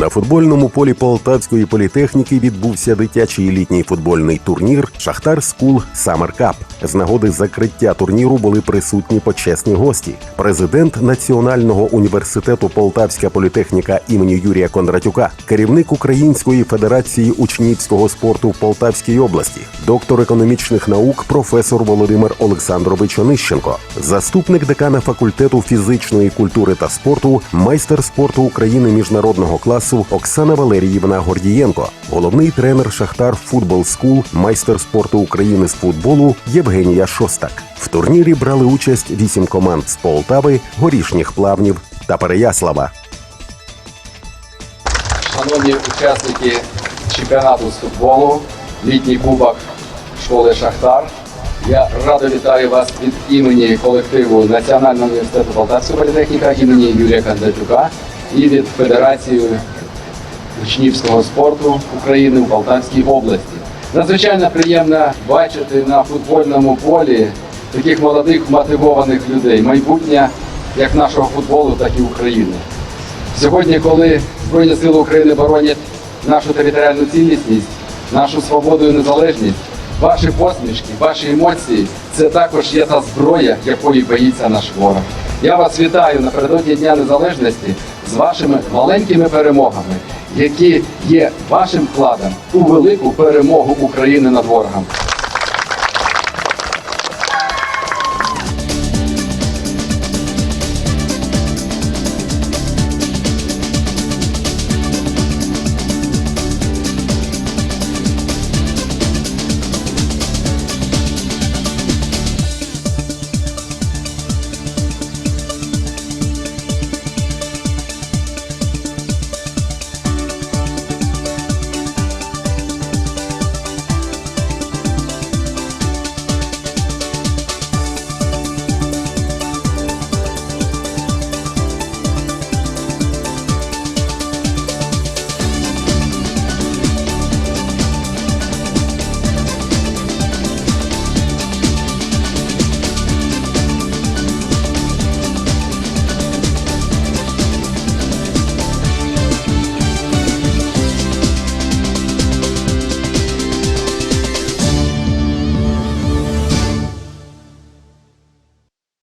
На футбольному полі Полтавської політехніки відбувся дитячий літній футбольний турнір Шахтар Скул Саммер Кап. З нагоди закриття турніру були присутні почесні гості. Президент Національного університету Полтавська політехніка імені Юрія Кондратюка, керівник Української федерації учнівського спорту в Полтавській області, доктор економічних наук, професор Володимир Олександрович Онищенко, заступник декана факультету фізичної культури та спорту, майстер спорту України міжнародного класу Оксана Валеріївна Гордієнко, головний тренер Шахтар Футбол Скул, майстер спорту України з футболу Євгенія Шостак. В турнірі брали участь вісім команд з Полтави, горішніх плавнів та Переяслава. Шановні учасники чемпіонату з футболу, літній кубок школи Шахтар. Я радо вітаю вас від імені колективу Національного університету Полтавської політехніка імені Юрія Кондратюка і від Федерації учнівського спорту України у Полтавській області. Надзвичайно приємно бачити на футбольному полі таких молодих мотивованих людей. Майбутнє як нашого футболу, так і України. Сьогодні, коли Збройні Сили України боронять нашу територіальну цілісність, нашу свободу і незалежність, ваші посмішки, ваші емоції це також є та зброя, якої боїться наш ворог. Я вас вітаю напередодні Дня Незалежності з вашими маленькими перемогами, які є вашим вкладом у велику перемогу України над ворогом.